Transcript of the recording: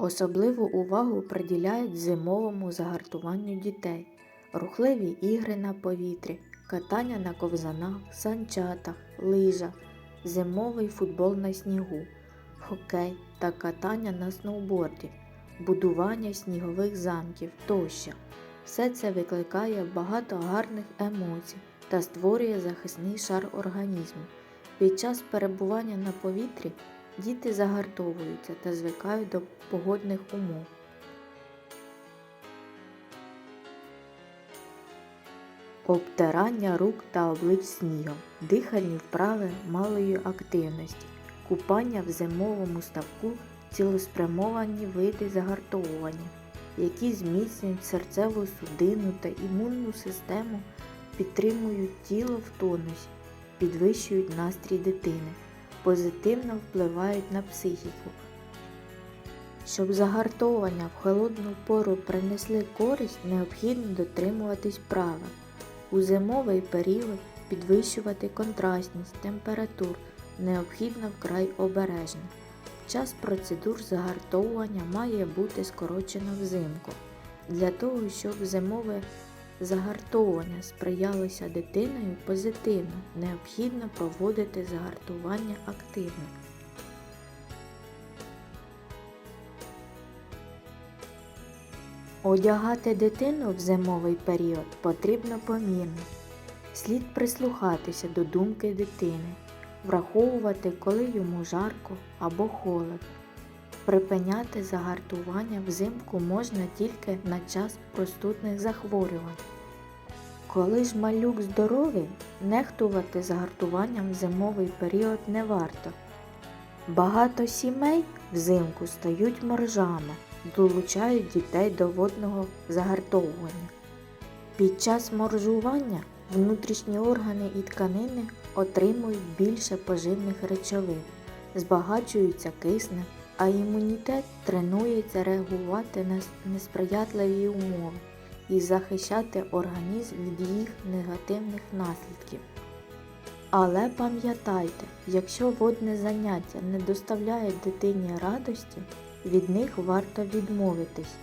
Особливу увагу приділяють зимовому загартуванню дітей, рухливі ігри на повітрі, катання на ковзанах, санчатах, лижах, зимовий футбол на снігу, хокей та катання на сноуборді, будування снігових замків тощо. Все це викликає багато гарних емоцій та створює захисний шар організму. Під час перебування на повітрі діти загартовуються та звикають до погодних умов. Обтирання рук та облич снігом, дихальні вправи малої активності, купання в зимовому ставку, цілеспрямовані види загартовування, які зміцнюють серцеву судину та імунну систему, підтримують тіло в тонусі, підвищують настрій дитини, позитивно впливають на психіку. Щоб загартовування в холодну пору принесли користь, необхідно дотримуватись правил. У зимовий період підвищувати контрастність температур необхідно вкрай обережно. Час процедур загартовування має бути скорочено взимку. Для того, щоб зимове загартовування сприялося дитиною позитивно, необхідно проводити загартування активно. Одягати дитину в зимовий період потрібно помірно. Слід прислухатися до думки дитини, враховувати, коли йому жарко або холодно. Припиняти загартування взимку можна тільки на час простудних захворювань. Коли ж малюк здоровий, нехтувати загартуванням в зимовий період не варто. Багато сімей взимку стають моржами, долучають дітей до водного загартовування. Під час моржування внутрішні органи і тканини отримують більше поживних речовин, збагачуються киснем, а імунітет тренується реагувати на несприятливі умови і захищати організм від їх негативних наслідків. Але пам'ятайте, якщо водне заняття не доставляє дитині радості, від них варто відмовитись